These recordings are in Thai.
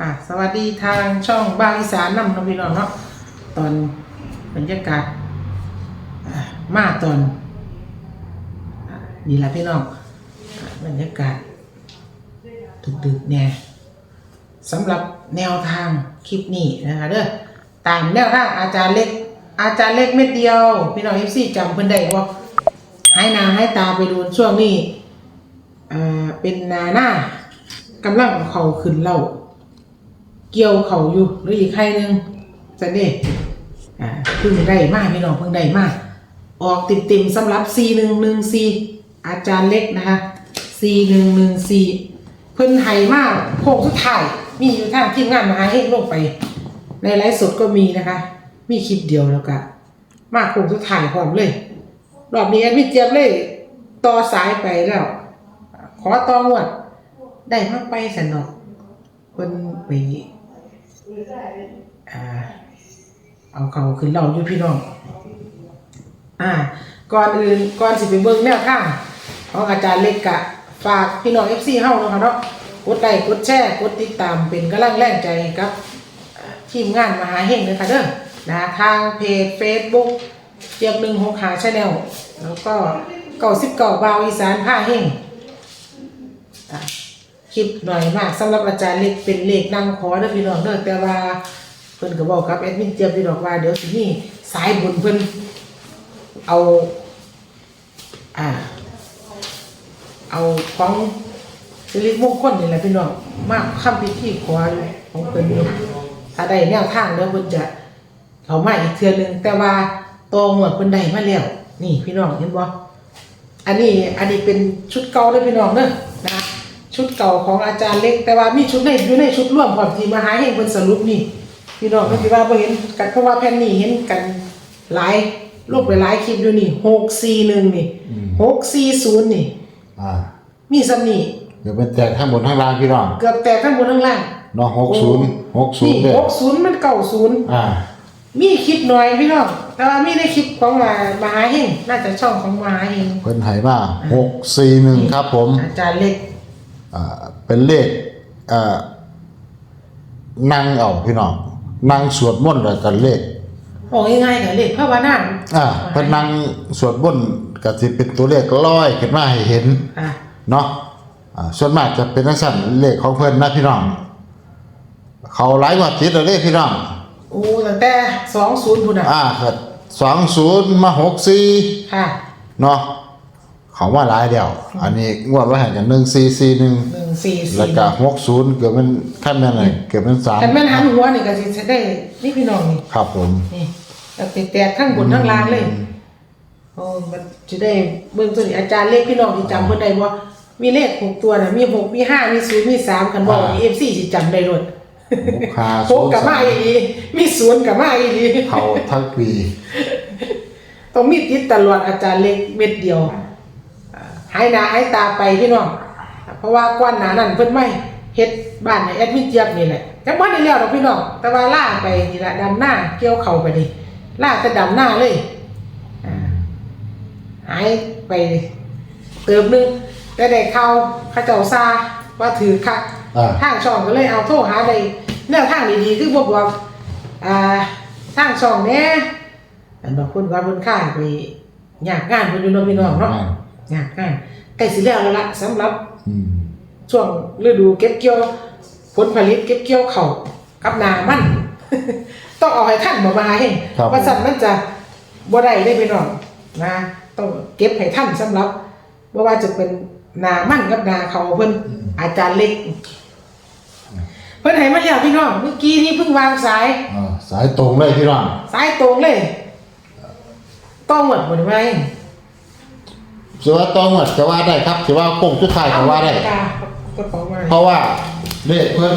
อะสวัสดีทางช่องบ้านอีสานนำน้องพี่น้องเนาะตอนบรรยากาศมาตอนอะนี่ละพี่น้องบรรยากาศดึกๆเนี่ยสำหรับแนวทางคลิปนี้นะคะเด้อตามแนวทางอาจารย์เล็ก อาจารย์เล็กเม็ดเดียวพี่น้องเอฟซีจำเพิ่นได้บ่ให้นาให้ตาไปดูช่วงนี้อ่าเป็นนาหน้ากำลังเอาเขาขึ้นเล่า เกี่ยวเขาอยู่หรืออีกใครหนึ่งจะเด้อ่าเพิ่งได้มากพี่น้องเพิ่งได้มาก ออกติดติมสำหรับ C หนึ่งหนึ่ง C อาจารย์เล็กนะคะ C หนึ่งหนึ่ง C เพิ่นไห้มากโค้งสุดท้าย มีอยู่ทางทีมงานมหาเฮงลงไป ในไลฟ์สดก็มีนะคะ มีคลิปเดียวแล้วก็มากโค้งสุดท้ายพร้อมเลย รอบนี้แอดมิเจียบเลยต่อสายไปแล้ว ขอต่องวด ได้มากไปสนอกเพิ่นไป อ่า เอาเขาขึ้นเราอยู่พี่น้อง อ่า ก่อนอื่นก่อนสิไปเบิ่งแนวทางของอาจารย์เล็กกะ ฝากพี่น้อง FC เฮ้าเนาะค่ะเนาะกดไลค์กดแชร์กดติดตามเป็นกำลังแรงใจกับทีมงานมหาเฮงเลยค่ะเด้อนะทางเพจ Facebook เจียบหนึ่งหกหาชาแนลแล้วก็เก่าสิบเก่าบาวอีสานผ้าเฮงอะ คลิปหน่อยมากสำหรับอาจารย์เล็กเป็นเลขนั่งขอเด้อพี่น้องเด้อแต่ว่าเพิ่นก็บอกกับแอดมินเจียบพี่น้องว่าเดี๋ยวสิมีสายบุญเพิ่นเอา อ่า เอาของสิริมงคลนี่แหละพี่น้องมากคำพิธีขอของเพิ่นอยู่ถ้าได้แนวทางแล้วเพิ่นจะเขามาอีกเทื่อหนึงแต่ว่าตองหมดเพิ่นได้มาแล้วนี่พี่น้องเห็นบ่อันนี้อันนี้เป็นชุดเก่าเลยพี่น้องเนอะนะ ชุดเก่าของอาจารย์เล็ก แต่ว่ามีชุดในอยู่ในชุดร่วมความที่มาหาเห็นเป็นสรุปนี่พี่น้องก็คิดว่าพอเห็นกันเพราะว่าแผ่นนี้เห็นกันหลายรูปไปหลายคลิปอยู่นี่หกสี่หนึ่งนี่หกสี่ศูนย์นี่ อ่ามีสำนี่เดี๋ยวเป็นแตกข้างบนข้างล่างพี่น้องเกือบแตกข้างบนข้างล่างเนาะหกศูนย์หกศูนนี่ย์เลยหกศูนย์มันเก่าศูนย์ อ่า มีคลิปหน่อยพี่น้อง แต่ว่ามีในคลิปของมามาหาเฮงน่าจะช่องของมาหาเฮงเพิ่นให้มาหกสี่หนึ่งครับผม อาจารย์เล็กอ่า เป็นเลขอ่านั่งเอาพี่น้องนั่งสวดมนต์แล้วกันเลขบอกง่ายๆกับเลขพระวานาอ่าเพิ่นนั่งสวดมนต์ก็สิเป็นตัวเลขลอยขึ้นมาให้เห็นอะเนาะอ่าส่วนมากจะเป็นลักษณะเลขของเพิ่นนะพี่น้อง เขาหลายกว่าติดแล้วเลขพี่น้องโอ้ตั้งแต่สองศูนย์พุ่นอะอ่าเกิดสองศูนย์มาหกสี่ค่ะเนาะ เขาว่าหลายเดียว อันนี้งวดว่าแห่งกันหนึ่งสี่สี่หนึ่งหนึ่งสี่แล้วสี่ก็หกศูนย์เกือบเป็นขั้นแม่นเลยเกือบเป็นสามกันแม่นหันหัวนี่ก็สิได้นี่พี่น้องนี่ครับผมนี่แล้วติดแตกทั้งบนทั้งล่างเลยโอ้มันจะได้เบื้องต้นนี่อาจารย์เลขพี่น้องที่จำเพิ่นได้บ่มีเลขหกตัวน่ะมีหกมีห้ามีศูนย์มีสามคันบอกมีเอฟซีสิจำได้หมดหกห้าหกกับมาอีดีมีศูนย์กับมาอีดีเขาทั้งปีต้องมีติดตลอดอาจารย์เล็กเม็ดเดียวอ่า หายหน้าหายตาไปพี่น้องเพราะว่าก้อนหนานั่นเพิ่นไม่เฮ็ดบ้านในแอดมินเจี๊ยบนี่แหละจังบ่ได้แล้วดอกพี่น้องแต่ว่าล่าไปนี่ละดำหน้าเกี่ยวเข่าไปนี่ล่าแต่ดำหน้าเลยอ่าหายไปเติมหนึงแต่ได้ข่าวเขาเจ้าซาว่าถือคักอ่าทางช่องก็เลยเอาโทรหาได้แนวทางดีๆคือบ่บอกอ่าทางช่องแหน่อันบอกเพิ่นว่าเพิ่นค่าไปยากงานเพิ่นอยู่เนาะพี่น้องเนาะ ยากง่ายใกล้สิแล้วแล้วล่ะสำหรับอืมช่วงฤดูเก็บเกี่ยวผลผลิตเก็บเกี่ยวเขาวกับนามัน ต้องเอาให้ท่านมามาให้ครับว่าสั่นมันจะบ่ได้ได้ไปน้องนะต้องเก็บให้ท่านสำหรับบ่ว่าจะเป็นนามันกับนาเขาเพิ่นอาจารย์เล็ก เพิ่นให้มาแล้วพี่น้องเมื่อกี้นี้เพิ่งวางสายอ่าสายตรงเลยพี่น้องสายตรงเลยต้องหมดบ่ได้ไหม สิว่าต้องหมดจะว่าได้ครับสิว่าโค้งสุดท้ายก็ว่าได้ กระเป๋ามาเพราะว่าเลขเพิ่น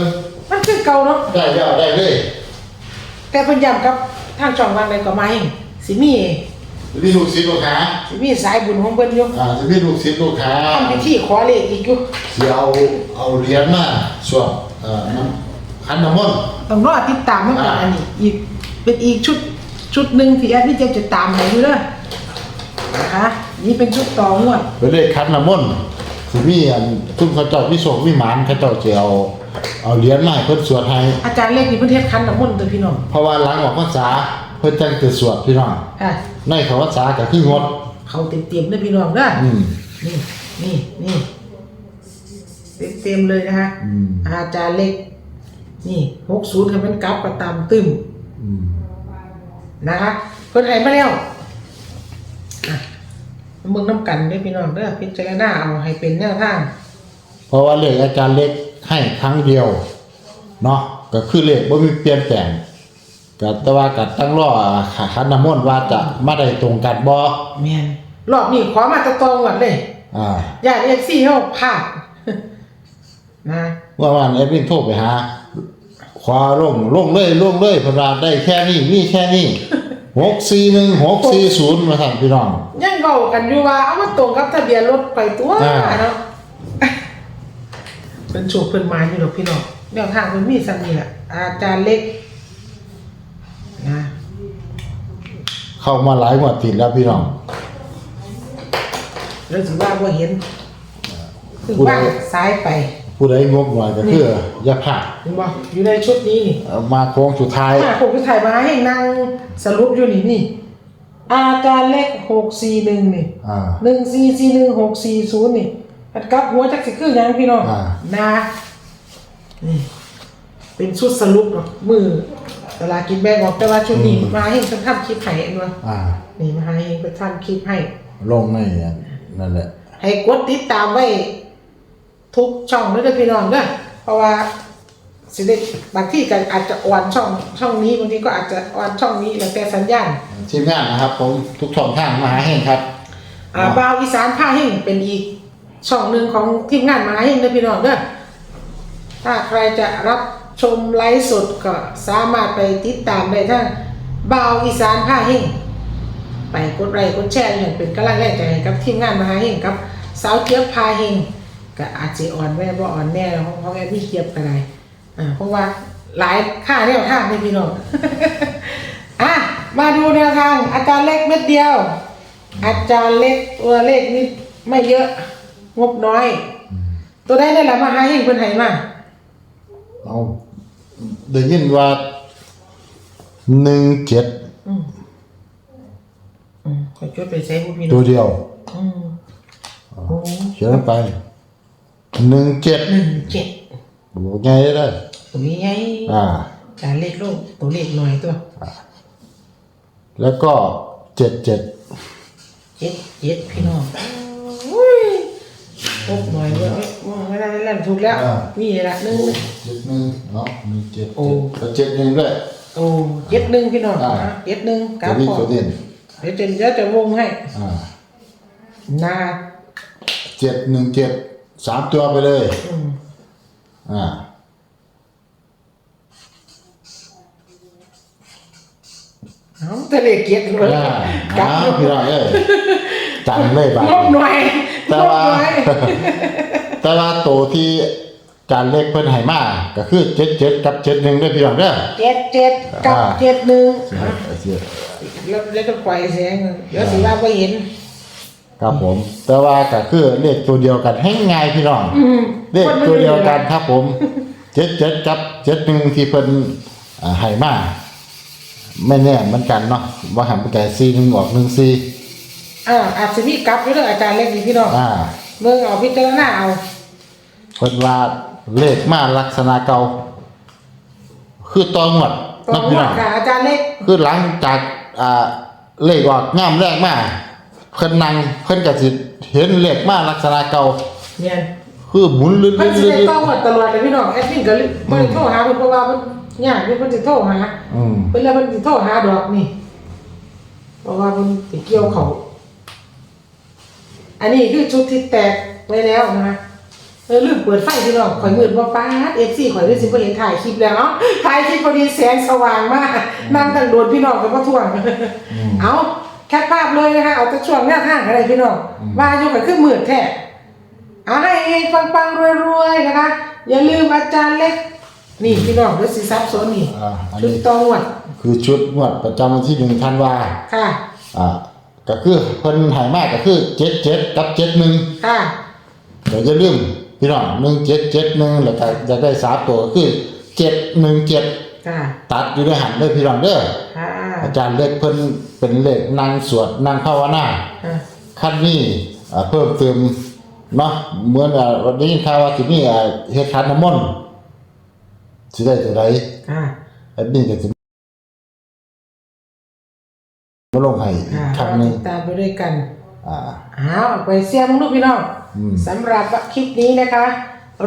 มันคือเก่าเนาะได้แล้วได้เลยแต่เพิ่นย้ำกับทางช่องวางใดก็มาเองสิมีมีลูกศิษย์ลูกหาสิมีสายบุญของเพิ่นอยู่อ่าสิมีลูกศิษย์ลูกหาทำพิธีขอเลขอีกอยู่สิเอาเอาเหรียญมาส่วนเอ่อน้ำขันน้ำมนต์ ต้องรอติดตามมันก่อนอ่า อันนี้อีกเป็นอีกชุดชุดหนึ่งที่แอดมินเจจะตามให้อยู่เด้อ นะคะนี่เป็นชุดต่องวดเป็นเลขขันน้ำมนต์สิมีอันทุ่มเขาเจ้าวิโสวิมานเขาเจ้าจะเอาเอาเหรียญมาให้เพิ่นสวดให้ อาจารย์เล็กนี่เพิ่นเฮ็ดคันน้ำมนต์ตัวพี่น้องเพราะว่าหลังออกพรรษาเพิ่นจังจะสวดพี่น้องค่ะในเขาพรรษาก็คืองดเขาเต็มๆเด้อพี่น้องเด้ออืม นี่นี่นี่เต็มๆเลยนะคะอืม อาจารย์เล็กนี่หกศูนย์ค่ะมันกลับมาตามตึมอืมนะคะเพิ่นให้มาแล้วอะ เมืองน้ำกันเด้อพี่น้องเด้อพิจารณาเอาให้เป็นแนวทางเพราะว่าเลขอาจารย์เล็กให้ครั้งเดียวเนาะก็คือเลขบ่มีเปลี่ยนแปลงก็แต่ว่าก็ตั้งรอขันน้ำมนต์ว่าจะมาได้ตรงกันบ่แม่นรอบนี้ขอมาตะตองก่อนเลยอ่าอย่าเอฟซีเฮาพลาดนะว่าวันเอฟวินโทรไปหาขวาลงลงเลยลงเลยเพนว่าได้แค่นี้มีแค่นี้ หกสี่หนึ่งหกสี่ศูนย์มาสั่งพี่น้อง ยังเว้ากันอยู่ว่าเอามาตรงกับทะเบียนรถไปตัวอ่า เนาะเป็นโชคเพิ่นมาอยู่ดอกพี่น้องแนวทางเพิ่นมีซั่นนี่แหละอาจารย์เล็กนะเข้ามาหลายงวดติดแล้วพี่น้อง แล้วสิว่าบ่เห็นถึงผู้ใดว่าซ้ายไป ผู้ใดงบหน่อยก็คืออย่าพลาดเห็นบ่อยู่ในชุดนี้นี่เอามาโค้งสุดท้ายมาผมไปถ่ายมาให้นั่งสรุปอยู่นี่นี่ อาจารย์เล็ก641นี่อ่า หนึ่งสี่สี่หนึ่งหกสี่ศูนย์นี่มันกลับหัวจักสิคือหยังพี่น้องอ่า นะนี่เป็นชุดสรุปเนาะมือตลาดกินแบงออกแต่ว่าชุดนี้มาให้เพิ่นทำคลิปให้เนาะอ่า นี่มาให้เพิ่นทำคลิปให้ ลงในนั่นแหละให้กดติดตามไว้ ทุกช่องเด้อพี่น้องเด้อเพราะว่าสิได้บางที่ก็อาจจะอ่อนช่องช่องนี้บางทีก็อาจจะอ่อนช่องนี้แล้วแต่สัญญาณทีมงานนะครับ ผมทุกช่องทางมาให้ครับอ่าบาวอีสานผ้าแห้งเป็นอีกช่องหนึ่งของทีมงานมาแห้งเด้อพี่น้องเด้อถ้าใครจะรับชมไลฟ์สดก็สามารถไปติดตามได้ทั้งบาวอีสานผ้าแห้งไปกดไลค์กดแชร์อย่างเป็นกำลังแรงใจให้กับทีมงานมาแห้งครับสาวเจี๊ยบพาแห้ง ก็อาจจะอ่อนแม่บ่อ่อนแน่ของของแอดมี่เจี๊ยบก็ได้อ่าเพราะว่าหลายค่าแนวทางเลยพี่น้องอะมาดูแนวทาง อาจารย์เล็กเม็ดเดียว อาจารย์เล็กตัวเลขนี่ไม่เยอะ งบน้อย ตัวได้ได้ละมาหาเองเพิ่นให้มาเอาได้ยินว่าหนึ่งเจ็ดอืมอืมขอช่วยไปใช้ผู้พี่น้ตัอวงเดียว อืมโอ้ เขียนลงไป หนึ่งเจ็ดหนึ่งเจ็ดบอกไงได้ตัวนี้ไงอ่าอาจารย์เลขลงตัวเลขหน่อยตัว แล้วก็เจ็ดเจ็ดเจ็ดเจ็ดพี่น้องอุ้ยงบหน่อยเว้ยไม่ได้ไม่ได้ถูกแล้วนี่ละหนึ่งเจ็ดหนึ่งเนาะมีเจ็ดโอ้เจ็ดแล้วเจ็ดหนึ่งด้วยโอ้เจ็ดหนึ่งพี่น้องอ่านะเจ็ดหนึ่งกตัลัวบนี้พอตัวเด่นเดี๋ยวจะเดี๋ยวจะวงให้อ่านาเจ็ดหนึ่งเจ็ด สามตัวไปเลย อืมอ่า เอาทะเลเกียรติเลยอ่ากลับอ้าวพี่น้องเอ้ยจังเลยบาดงบหน่อยแต่งบว่า หน่อยแต่ว่าตัวที่จานเล็กเพิ่นให้มาก็คือเจ็ดเจ็ดกับเจ็ดหนึ่งด้วยพี่น้องเด้อ เจ็ดเจ็ดกับอ่า เจ็ดหนึ่งเจ็ดแล้วแล้วก็ปล่อยเสียงเดี๋ยวสิว่าไม่เห็น ครับผม แต่ว่าก็คือเลขตัวเดียวกันให้ง่ายพี่น้องอืมเลขตัวเดียวกันครับผมเจ็ดเจ็ดกับเจ็ดหนึ่งที่เพิ่นอ่าให้มาไม่แน่เหมือนกันเนาะว่าหันไปไก่ซีหนึ่งออกหนึ่งซีอ่าอาจจะมีกลับอยู่เรื่องอาจารย์เล็กนี่พี่น้องอ่าเมืองเอาพิจารณาเอาเพิ่นว่าเลขมาลักษณะเก่าคือตองหมดตรนังบพี่ว่าน้องค่ะอาจารย์เล็กคือหลังจากอ่าเลขออกง่ามแรกมา เพิ่นนั่งเพิ่นก็สิเห็นเลขมาลักษณะเก่า เนี่ยคือหมุนลื่นเพิ่นสิได้ๆต้องหมดตลอดเลยพี่น้องแอดมินก็เลยบ่ได้โทรหาเพิ่นเพราะว่าเพิ่นยากอยู่เพิ่นสิโทรหาๆอืมเพิ่นแล้วเพิ่นสิโทรหาดอกนี่เพราะว่าเพิ่นสิเกี่ยวเขาอันนี้คือชุดที่แตกไว้แล้วนะคะเออลืมเปิดไฟพี่น้องข่อยมืดบ่ป๊าด FC ข่อยเลยสิบ่เห็นถ่ายคลิปแล้วเนาะถ่ายคลิปพอดีแสงสว่างมากนั่งตั้งโดนพี่น้องก็บ่ท่วงเอา แคปภาพเลยนะคะเอาแต่ช่วงหน้าทางอะไรพี่น้องว่าอยู่กับเครื่องมือแท้เอาให้เองปังๆรวยๆนะคะ อย่าลืมอาจารย์เล็ก นี่พี่น้องเดี๋ยวสิซับซ้อนนี่อ่าอันชุดนี้ตองวดคือชุดงวดประจำวันที่หนึ่งธันวาค่ะ อ่าก็คือเพิ่นใหายมากก็คือ77กับ71ค่ะ เดี๋ยวจะลืมพี่น้องหนึ่งเจ็ดเจ็ดหนึ่งแล้วก็จะได้สามตัวก็คือเจ็ดหนึ่งเจ็ดค่ะ ตัดอยู่ในหันเด้อพี่น้องเด้อ ค่ะ อาจารย์เล็กเพิ่นเป็นเลขนางสวดนางภาวนาค่ะขั้นนี้อ่าเพิ่มเติมเนาะเหมือนอ่าวันนี้ข่าวว่าที่นี่อ่าเฮ็ดขันน้ำมนต์สิได้ตัวใดค่ะอันนี้ก็สิมาลงให้อีกค่ะครั้งหนึงติดตามไปด้วยกันอ่าเอาไปเสียมลูกพี่น้องอืมสำหรับคลิปนี้นะคะ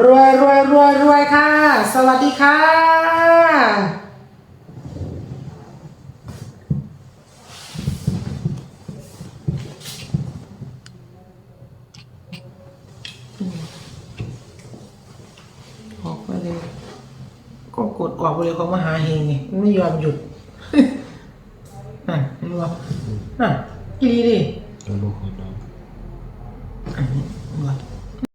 รวยรวยรวยรวยค่ะ สวัสดีค่ะ ออกไปเลย ก็ก ดออกไปเลยของมหาเฮงไงไม่ยอมหยุดนั่นเห็นบ่นั่นอีดีดิเดี๋ยวลูก